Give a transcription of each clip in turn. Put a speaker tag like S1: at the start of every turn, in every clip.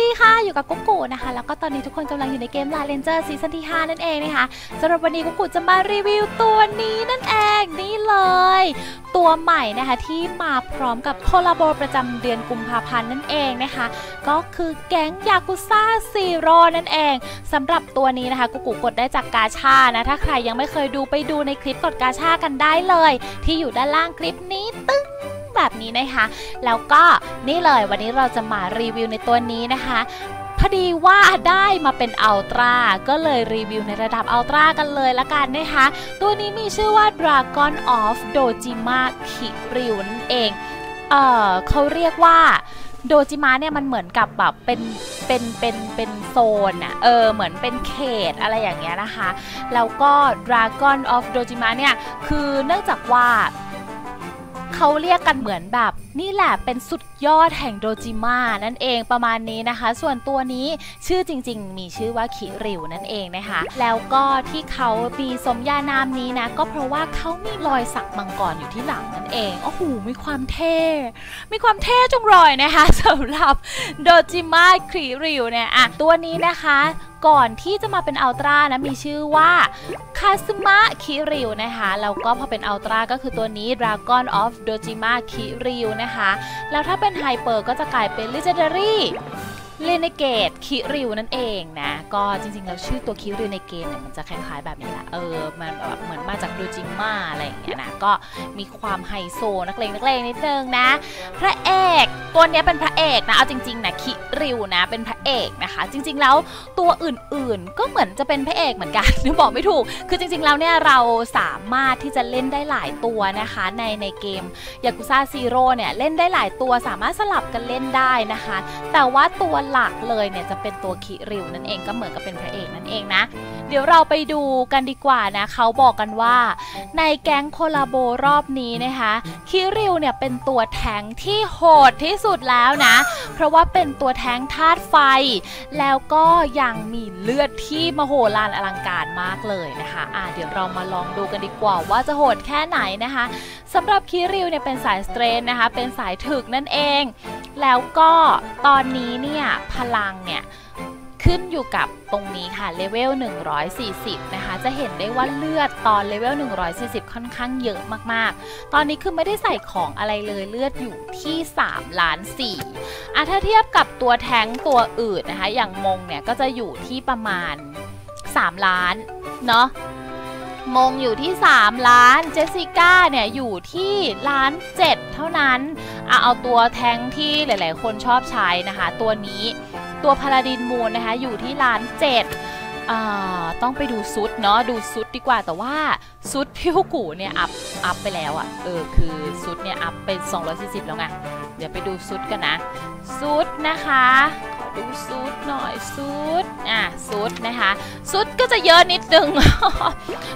S1: ดีค่ะอยู่กับกุ๊กกูนะคะ แล้วก็ตอนนี้ทุกคนกำลังอยู่ในเกมลาเลนเจอร์ซีซั่นที่ 5 นั่นเองนะคะสำหรับวันนี้กุ๊กกูจะมารีวิวตัวนี้นั่นเองนี่เลย ตัวใหม่นะคะที่มาพร้อมกับโคลาโบประจำเดือนกุมภาพันธ์นั่นเองนะคะ ก็คือแก๊งยากุซ่าซีโร่นั่นเองสำหรับตัวนี้นะคะกุ๊กกูกดได้จากกาชานะถ้าใครยังไม่เคยดูไปดูในคลิปกดกาชากันได้เลย ที่อยู่ด้านล่างคลิปนี้ตึ้ง แบบนี้นะคะ แล้วก็นี่เลยวันนี้เราจะมารีวิวในตัวนี้นะคะพอดีว่าได้มาเป็นอัลตร้าก็เลยรีวิวในระดับอัลตร้ากันเลยละกันนะคะ ตัวนี้มีชื่อว่า Dragon of Dojima Kiryu นั่นเอง เออเขาเรียกว่าโดจิมะเนี่ยมันเหมือนกับแบบเป็นเป็นเป็นเป็นโซนอะเออเหมือนเป็นเขตอะไรอย่างเงี้ยนะคะ แล้วก็ Dragon of Dojima เนี่ยคือเนื่องจากว่า เขาเรียกกันเหมือนแบบนี่แหละเป็นสุดยอดแห่งโดจิมะนั่นเองประมาณนี้นะคะ ส่วนตัวนี้ชื่อจริง ๆ มีชื่อว่าคิริวนั่นเองนะคะ แล้วก็ที่เขามีสมญานามนี้นะ ก็เพราะว่าเขามีรอยสักมังกรอยู่ที่หลังนั่นเองโอ้โหมีความเท่ มีความเท่จงรอยนะคะสำหรับโดจิมะคิริวเนี่ยอะตัวนี้นะคะก่อนที่จะมาเป็นอัลตร้านะมีชื่อว่าคาซึมะคิริวนะคะแล้วก็พอเป็นอัลตร้าก็คือตัวนี้ Dragon of Dojima คิริวนะคะ แล้วถ้าเป็นไฮเปอร์ก็จะกลายเป็น Legendary เลนเกตคิริวนั่นเองนะ ก็จริงๆแล้วชื่อตัวคิริวในเกมเนี่ยมันจะคล้ายๆแบบนี้แหละเออมันแบบเหมือนมาจากโดจิมาอะไรอย่างเงี้ยนะก็มีความไฮโซนักเลงนักเลงนิดนึงนะ พระเอกตัวเนี้ยเป็นพระเอกนะเอาจริงๆนะคิริวนะเป็นพระเอกนะคะ จริง ๆแล้วตัวอื่นๆก็เหมือนจะเป็นพระเอกเหมือนกันบอกไม่ถูก คือจริงๆแล้วเนี่ยเราสามารถที่จะเล่นได้หลายตัวนะคะในในเกมยากุซ่าซีโร่เนี่ยเล่นได้หลายตัวสามารถสลับกันเล่นได้นะคะ แต่ว่าตัวหลักเลยเนี่ยจะเป็นตัวคิริวนั่นเองก็เหมือนกับเป็นพระเอกนั่นเองนะ เดี๋ยวเราไปดูกันดีกว่านะเขาบอกกันว่า ในแก๊งโคลาโบรอบนี้นะคะคิริวเนี่ยเป็นตัวแทงที่โหดที่สุดแล้วนะ เพราะว่าเป็นตัวแทงธาตุไฟ แล้วก็ยังมีเลือดที่มโหฬารอลังการมากเลยนะคะอะเดี๋ยวเรามาลองดูกันดีกว่าว่าจะโหดแค่ไหนนะคะสำหรับคิริวเนี่ยเป็นสายสเตรนนะคะ เป็นสายถึกนั่นเอง แล้วก็ตอนนี้เนี่ยพลังเนี่ยขึ้นอยู่กับตรงนี้ค่ะเลเวล 140 นะคะ จะเห็นได้ว่าเลือดตอนเลเวล 140 ค่อนข้างเยอะมากๆ ตอนนี้คือไม่ได้ใส่ของอะไรเลยเลือดอยู่ที่ 3 ล้าน4อะถ้าเทียบกับตัวแท้งตัวอื่นนะคะ อย่างมงเนี่ยก็จะอยู่ที่ประมาณ 3 ล้านเนาะ มงอยู่ที่ 3 ล้าน เจสสิก้าเนี่ยอยู่ที่ล้าน7เท่านั้นเอะเอาตัวแทงที่หลาย ๆ คนชอบใช้นะคะ ตัวนี้ตัวพาราดินมูนนะคะอยู่ที่ล้าน7อ่าต้องไปดูซุดเนาะดูซุดดีกว่าแต่ว่าซุดพิวกูเนี่ยอัพอัพไปแล้วอะ่ะเออคือซุดเนี่ยอัพเป็น 240 แล้วไงเดี๋ยวไปดูซุดกันนะซุดนะคะข ดูซุดหน่อยซุดอะซุดนะคะซุดก็จะเยอะนิดนึง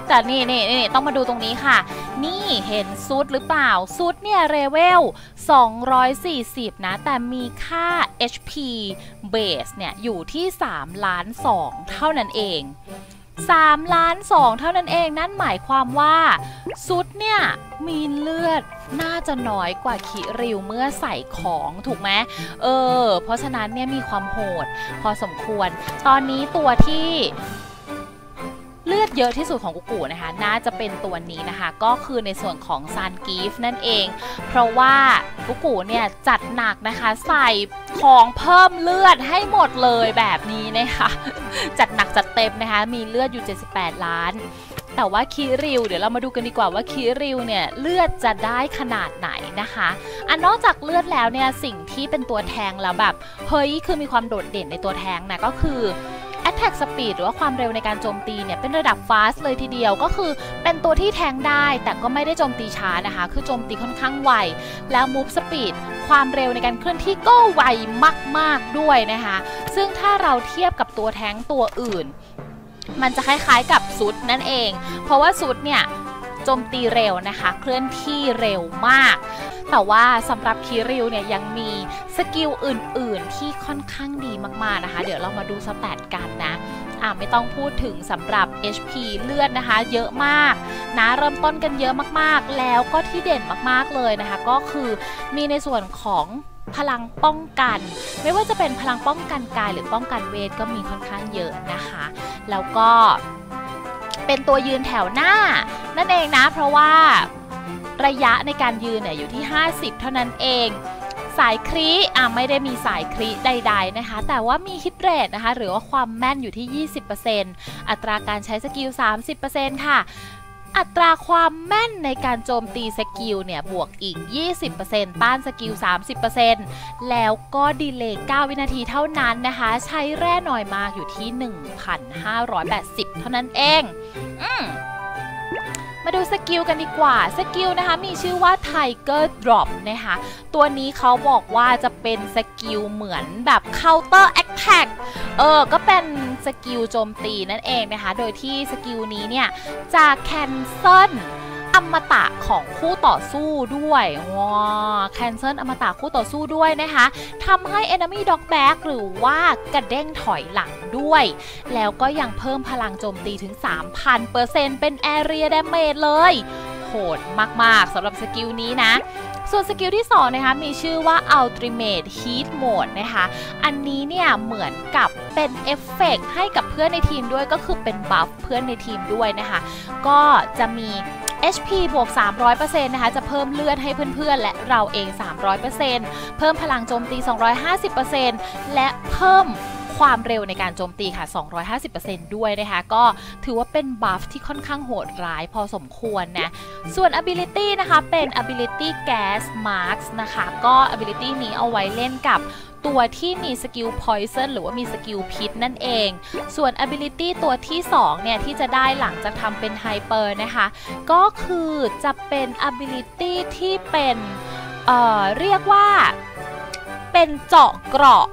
S1: แต่นี่นี่นี่ต้องมาดูตรงนี้ค่ะ นี่เห็นซุดหรือเปล่าซุดเนี่ยเรเวล 240 นะ แต่มีค่า HP base เนี่ยอยู่ที่ 3 ล้าน 2 เท่านั้นเอง 3 ล้าน 2 เท่านั้นเองนั่นหมายความว่า ซุดเนี่ยมีเลือดน่าจะน้อยกว่าคิริวเมื่อใส่ของถูกไหมเออ เพราะฉะนั้นเนี่ยมีความโหด พอสมควร ตอนนี้ตัวที่ เลือดเยอะที่สุดของกุกูนะคะ น่าจะเป็นตัวนี้นะคะ ก็คือในส่วนของซานกีฟนั่นเอง เพราะว่ากุกูเนี่ยจัดหนักนะคะใส่ของเพิ่มเลือดให้หมดเลยแบบนี้นะคะ จัดหนักจัดเต็มนะคะ มีเลือดอยู่ 78 ล้าน แต่ว่าคิริว เดี๋ยวเรามาดูกันดีกว่าว่าคิริวเนี่ยเลือดจะได้ขนาดไหนนะคะอันนอกจากเลือดแล้วเนี่ยสิ่งที่เป็นตัวแทงแล้วแบบเฮ้ยคือมีความโดดเด่นในตัวแทงนะก็คือ Attack Speed หรือว่าความเร็วในการโจมตีเนี่ยเป็นระดับ Fast เลยทีเดียวก็คือเป็นตัวที่แทงได้ แต่ก็ไม่ได้โจมตีช้านะคะ คือโจมตีค่อนข้างไว แล้ว Move Speed ความเร็วในการเคลื่อนที่ก็ไวมาก ๆด้วยนะคะ ซึ่งถ้าเราเทียบกับตัวแทงตัวอื่น มันจะคล้ายๆกับซุดนั่นเอง เพราะว่าซุดเนี่ยโจมตีเร็วนะคะ เคลื่อนที่เร็วมาก แต่ว่าสำหรับคิริวเนี่ยยังมีสกิลอื่นๆ ที่ค่อนข้างดีมากๆนะคะ เดี๋ยวเรามาดูสแตทกันนะอ่าไม่ต้องพูดถึงสำหรับ HP เลือดนะคะ เยอะมากนะเริ่มต้นกันเยอะมากๆ แล้วก็ที่เด่นมากๆเลยนะคะ ก็คือมีในส่วนของพลังป้องกัน ไม่ว่าจะเป็นพลังป้องกันกายหรือป้องกันเวทก็มีค่อนข้างเยอะนะคะ แล้วก็เป็นตัวยืนแถวหน้า นั่นเองนะเพราะว่า ระยะในการยืนเนี่ยอยู่ที่ 50 เท่านั้นเอง สายครีอะไม่ได้มีสายครีใด ๆนะคะ แต่ว่ามีฮิตเรทนะคะ หรือว่าความแม่นอยู่ที่ 20%อัตราการใช้สกิล 30%ค่ะอัตราความแม่นในการโจมตีสกิลเนี่ยบวกอีก 20%ต้านสกิล 30%แล้วก็ดีเลย์9วินาทีเท่านั้นนะคะ ใช้แร่หน่อยมากอยู่ที่ 1,580 เท่านั้นเอง อืม มาดูสกิลกันดีกว่า สกิลนะคะมีชื่อว่า Tiger Drop นะคะ ตัวนี้เขาบอกว่าจะเป็นสกิลเหมือนแบบ Counter Attack เออ ก็เป็นสกิลโจมตีนั่นเองนะคะ โดยที่สกิลนี้เนี่ยจะ cancel อมตะของคู่ต่อสู้ด้วยว้า cancel อมตะคู่ต่อสู้ด้วยนะคะทำให้ enemy dog back หรือว่ากระเด้งถอยหลังด้วย แล้วก็ยังเพิ่มพลังโจมตีถึง 3,000%เป็น area damage เลย โหดมาก ๆสำหรับสกิลนี้นะส่วนสกิลที่2นะคะมีชื่อว่า Ultimate Heat Mode นะคะ อันนี้เนี่ยเหมือนกับเป็นเอฟเฟกให้กับเพื่อนในทีมด้วยก็คือเป็นบัฟเพื่อนในทีมด้วยนะคะ ก็จะมี HP บวก 300%นะคะจะเพิ่มเลือดให้เพื่อนๆ และเราเอง 300%เพิ่มพลังโจมตี 250%และเพิ่ม ความเร็วในการโจมตีค่ะ 250%ด้วยนะคะ ก็ถือว่าเป็นบัฟที่ค่อนข้างโหดร้ายพอสมควรนะ ส่วน ability นะคะเป็น ability gas marks นะคะ ก็ ability นี้เอาไว้เล่นกับตัวที่มีสกิล poison หรือว่ามีสกิลพิษนั่นเอง ส่วน ability ตัวที่ 2 เนี่ย ที่จะได้หลังจากทำเป็น hyper นะคะ ก็คือจะเป็น ability ที่เป็นเเรียกว่าเป็นเจาะเกราะ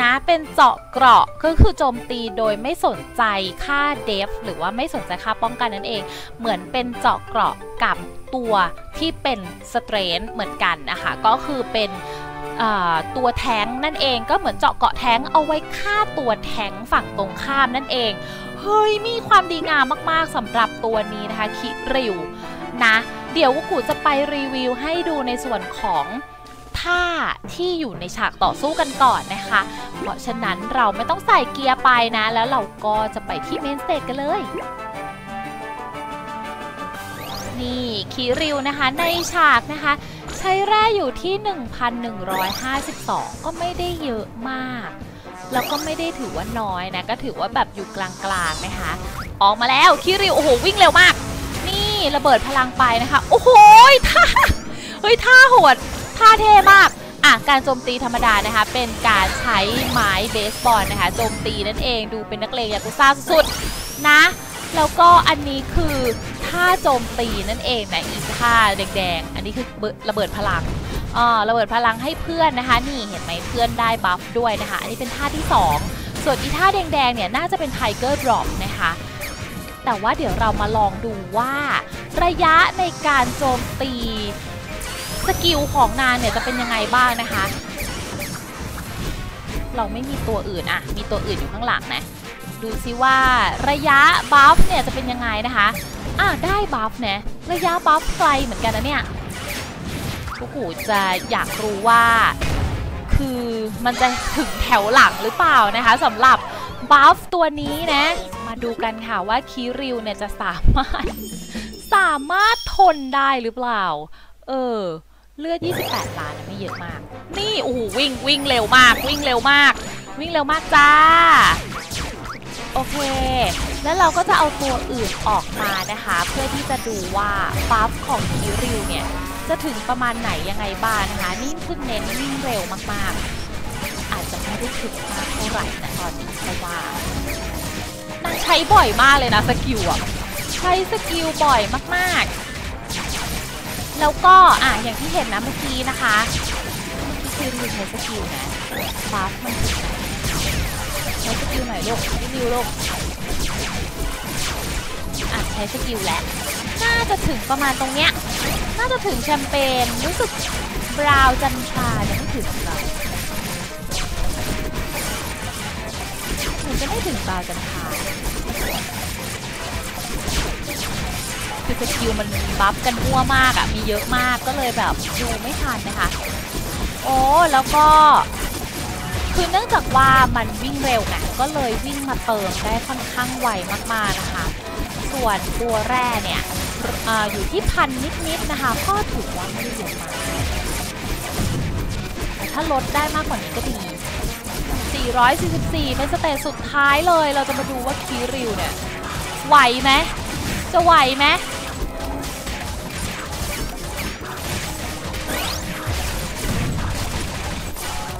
S1: นะเป็นเจาะเกราะก็คือโจมตีโดยไม่สนใจค่าเดฟหรือว่าไม่สนใจค่าป้องกันนั่นเอง เหมือนเป็นเจาะเกราะกับตัวที่เป็นสเตรนเหมือนกันนะคะก็คือเป็นตัวแท้งนั่นเองก็เหมือนเจาะเกาะแท้งเอาไว้ฆ่าตัวแท้งฝั่งตรงข้ามนั่นเองเฮ้ยมีความดีงามมากๆสำหรับตัวนี้นะคะคิริวนะ เดี๋ยวกูจะไปรีวิวให้ดูในส่วนของ ท่าที่อยู่ในฉากต่อสู้กันก่อนนะคะ เพราะฉะนั้นเราไม่ต้องใส่เกียร์ไปนะ แล้วเราก็จะไปที่เมนสเตจกันเลย นี่คิริวนะคะในฉากนะคะ ใช้แร่อยู่ที่ 1,152 ก็ไม่ได้เยอะมาก แล้วก็ไม่ได้ถือว่าน้อยนะ ก็ถือว่าแบบอยู่กลางๆนะคะ ออกมาแล้วคิริวโอ้โหวิ่งเร็วมาก นี่ระเบิดพลังไปนะคะ โอ้โหท่าเฮ้ยท่าโหด ท่าเท่มากอะการโจมตีธรรมดานะคะ เป็นการใช้ไม้เบสบอลนะคะโจมตีนั่นเองดูเป็นนักเลงยากุซ่าสุดๆนะ แล้วก็อันนี้คือท่าโจมตีนั่นเองนะอีกท่าแดงๆ อันนี้คือระเบิดพลังอ่าระเบิดพลังให้เพื่อนนะคะ นี่เห็นไหมเพื่อนได้บัฟด้วยนะคะ อันนี้เป็นท่าที่ 2 ส่วนอีท่าแดงๆเนี่ยน่าจะเป็นไทเกอร์ดรอปนะคะแต่ว่าเดี๋ยวเรามาลองดูว่าระยะในการโจมตี สกิลของนางเนี่ยจะเป็นยังไงบ้างนะคะ เราไม่มีตัวอื่นอะมีตัวอื่นอยู่ข้างหลังนะ ดูซิว่าระยะบัฟเนี่ยจะเป็นยังไงนะคะอะได้บัฟนี่ยระยะบัฟไกลเหมือนกันนะเนี่ยทุกหูจะอยากรู้ว่า คือมันจะถึงแถวหลังหรือเปล่านะคะสำหรับบัฟตัวนี้นะ มาดูกันค่ะว่าคิริวเนี่ยจะสามารถ สามารถทนได้หรือเปล่า เออ เลือด 28 ล้านไม่เยอะมาก นี่โอ้โหวิ่งวิ่งเร็วมาก วิ่งเร็วมาก วิ่งเร็วมากจ้า โอเค แล้วเราก็จะเอาตัวอื่นออกมานะคะ เพื่อที่จะดูว่าบัฟของคิริวเนี่ย จะถึงประมาณไหนยังไงบ้างนะคะ นี่เพิ่งเน้นวิ่งเร็วมากๆ อาจจะไม่ได้ถึงมากเท่าไหร่นะตอนนี้เพราะว่านางใช้บ่อยมากเลยนะสกิลอะใช้สกิลบ่อยมากๆ แล้วก็อะอย่างที่เห็นนะเมื่อกี้นะคะเมื่อกี้คือรีใช้สกิลนะบัฟมันถึงไหนใช้สกิลหน่อยลูกพี่ริวลูกอะใช้สกิลแล้วน่าจะถึงประมาณตรงเนี้ยน่าจะถึงแชมเปญรู้สึกบราวจันทรายังไม่ถึงเราเหมือนจะไม่ถึงบราวจันทรา คือสกิลมันบัฟกันมั่วมากอะมีเยอะมากก็เลยแบบดูไม่ทันนะคะ โอ้แล้วก็ คือเนื่องจากว่ามันวิ่งเร็วไงก็เลยวิ่งมาเติมได้ค่อนข้างไวมากๆนะคะ ส่วนตัวแร่เนี่ยออยู่ที่พันนิดๆนะคะก็ถือว่าไม่ได้เยอะมากแต่ถ้าลดได้มากกว่านี้ก็ดี444 เป็นสเตจสุดท้ายเลย เราจะมาดูว่าคีริวเนี่ย ไหวไหม จะไหวไหม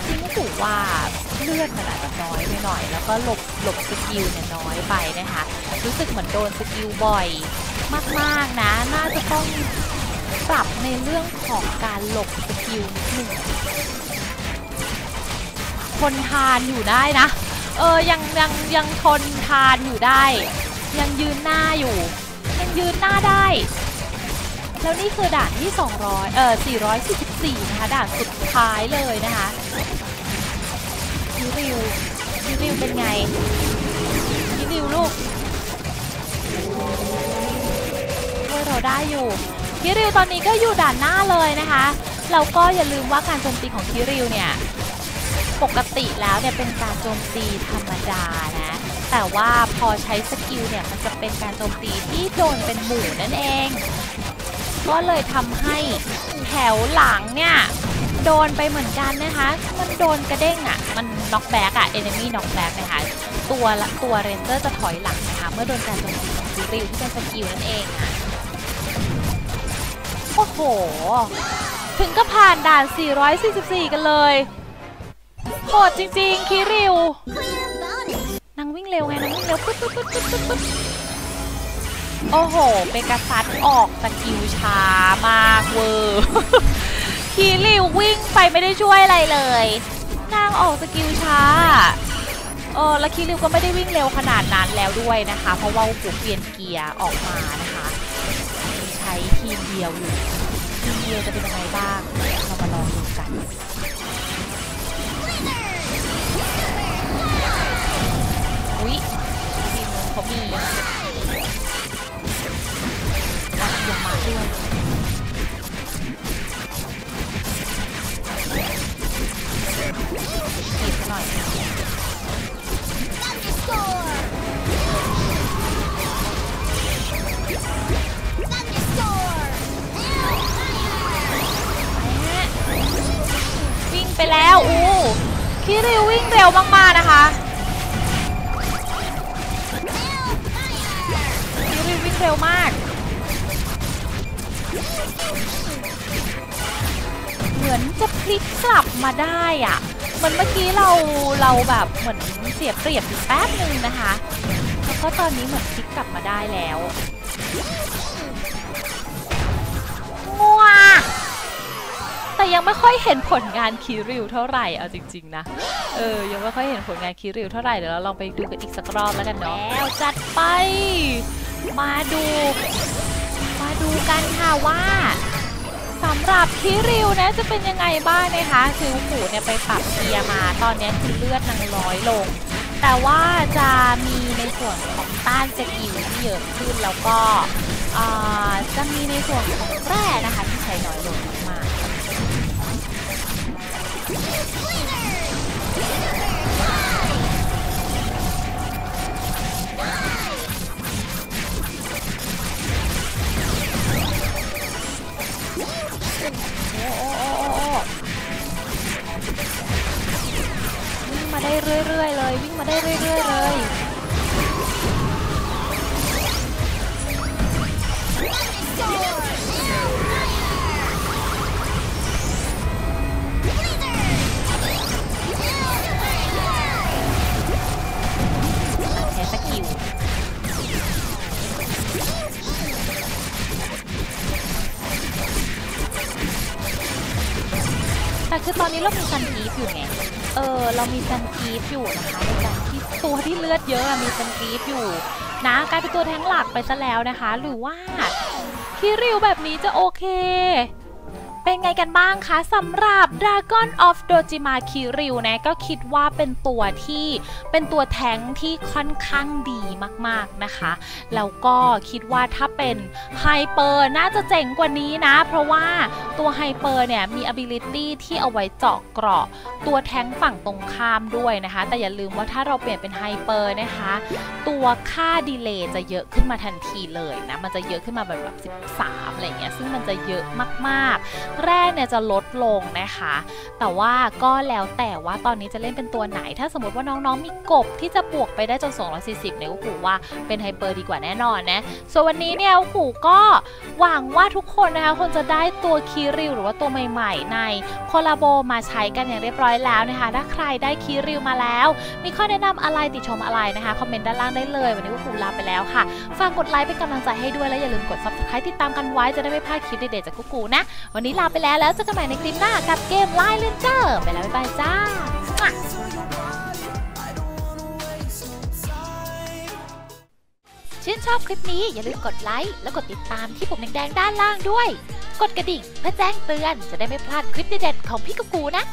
S1: จริงๆถือว่าเลือดมันอาจจะน้อยไปหน่อย แล้วก็หลบหลบสกิลเนี่ยน้อยไปนะคะ รู้สึกเหมือนโดนสกิลบ่อยมากๆนะ น่าจะต้องปรับในเรื่องของการหลบสกิลนิดหนึ่งคนทานอยู่ได้นะ เออ ยังยังยังทนทานอยู่ได้ ยังยืนหน้าอยู่ ยังยืนหน้าได้ แล้วนี่คือด่านที่ 200 เออ444 นะคะ ด่านสุดท้ายเลยนะคะคิริวคิริวเป็นไงคิริวลูกช่วยเราได้อยู่คิริวตอนนี้ก็อยู่ด่านหน้าเลยนะคะ เราก็อย่าลืมว่าการโจมตีของคิริวเนี่ย ปกติแล้วเนี่ยเป็นการโจมตีธรรมดานะ แต่ว่าพอใช้สกิลเนี่ยมันจะเป็นการโจมตีที่โดนเป็นหมู่นั่นเอง ก็เลยทำให้แถวหลังเนี่ยโดนไปเหมือนกันนะคะ มันโดนกระเด้งอะ่ะ มันน็อกแบ็กอะเอนมี่น็อกแบ็กนะคะ ตัวละตัวเรนเจอร์จะถอยหลังนะคะ เมื่อโดนการโจมตีของซิริวที่เป็นสกิลนั่นเองอะโอ้โห ถึงก็ผ่านด่าน 444 กันเลย โหดจริงๆ คิริวนางวิ่งเร็วไงนางวิ่งเร็วปึ๊บปึ๊บปึ๊บปึ๊บปึ๊บปึ๊บโอ้โห เป็กระซัดออกสกิลช้ามากเวอร์คีริววิ่งไปไม่ได้ช่วยอะไรเลย นางออกสกิลช้าเออแล้วคีริวก็ไม่ได้วิ่งเร็วขนาดนั้นแล้วด้วยนะคะ เพราะว่าหูเปลี่ยนเกียร์ออกมานะคะ ใช้ทีมเดียวอยู่ ทีมเดียวจะเป็นยังไงบ้าง เรามาลองดูกัน อุ๊ยทีมนู้นเขามีอาเทียมมาด้วยทีมหน่อยวิ่งไปแล้ว อู้คิริววิ่งเร็วมาก ๆ นะคะิกกลับมาได้อะเหมือนเมื่อกี้เราเราแบบเหมือนเสียเปรียบอยู่แป๊บนึงนะคะ แล้วก็ตอนนี้เหมือนพลิกกลับมาได้แล้วงัวแต่ยังไม่ค่อยเห็นผลงานคิริวเท่าไหร่เอาจริง ๆ นะ เออ ยังไม่ค่อยเห็นผลงานคิริวเท่าไหร่เดี๋ยวเราลองไปดูกันอีกสักรอบแล้วกันเนาะแล้วจัดไป มาดู มาดูกันค่ะว่า สำหรับคิริวนะจะเป็นยังไงบ้างนะคะ คือหูเนี่ยไปปรับเกียร์มาตอนนี้คือเลือดนางร้อยลง แต่ว่าจะมีในส่วนของต้านสกิลที่เยอะขึ้นแล้วก็จะมีในส่วนของแร่นะคะที่ใช้น้อยลงมากๆ วิ่งมาได้เรื่อยๆเลย วิ่งมาได้เรื่อยๆเลย มีซันกีฟอยู่นะคะในการที่ตัวที่เลือดเยอะอะมีซันกีฟอยู่นะกลายเป็นตัวแทงหลักไปซะแล้วนะคะ หรือว่าคิริวแบบนี้จะโอเค เป็นไงกันบ้างคะสำหรับ Dragon of Dojima Kiryu นะก็คิดว่าเป็นตัวที่เป็นตัวแทงที่ค่อนข้างดีมากๆนะคะ แล้วก็คิดว่าถ้าเป็นไฮเปอร์น่าจะเจ๋งกว่านี้นะ เพราะว่าตัวไฮเปอร์เนี่ยมี ability ที่เอาไว้เจาะเกราะ ตัวแทงฝั่งตรงข้ามด้วยนะคะ แต่อย่าลืมว่าถ้าเราเปลี่ยนเป็นไฮเปอร์นะคะ ตัวค่าดีเลย์จะเยอะขึ้นมาทันทีเลยนะ มันจะเยอะขึ้นมาแบบแบบ 13 อะไรเงี้ย ซึ่งมันจะเยอะมากๆแร่เนี่ยจะลดลงนะคะ แต่ว่าก็แล้วแต่ว่าตอนนี้จะเล่นเป็นตัวไหน ถ้าสมมติว่าน้องๆมีกบที่จะบวกไปได้จน 240 เนี่ยก็ขู่ว่าเป็นไฮเปอร์ดีกว่าแน่นอนนะ ส่วนวันนี้เนี่ยขู่ก็หวังว่าทุกคนนะคะคงจะได้ตัวคีริวหรือว่าตัวใหม่ๆ ในโคลาโบมาใช้กันอย่างเรียบร้อยแล้วนะคะ ถ้าใครได้คีริวมาแล้ว มีข้อแนะนำอะไรติชมอะไรนะคะ คอมเมนต์ด้านล่างได้เลย วันนี้ก็ครูลาไปแล้วค่ะ ฝากกดไลค์เป็นกำลังใจให้ด้วยและอย่าลืมกด subscribe ติดตามกันไว้จะได้ไม่พลาดคลิปเด็ดๆจากกุ๊กกูนะ วันนี้ลาไปแล้วแล้วเจอกันใหม่ในคลิปหน้ากับเกมไลน์เลนเจอร์ไปแล้วบ๊ายบายจ้าชื่นชอบคลิปนี้อย่าลืมกดไลค์และกดติดตามที่ปุ่มแดงๆด้านล่างด้วย กดกระดิ่งเพื่อแจ้งเตือนจะได้ไม่พลาดคลิปเด็ดๆของพี่กุ๊กกูนะ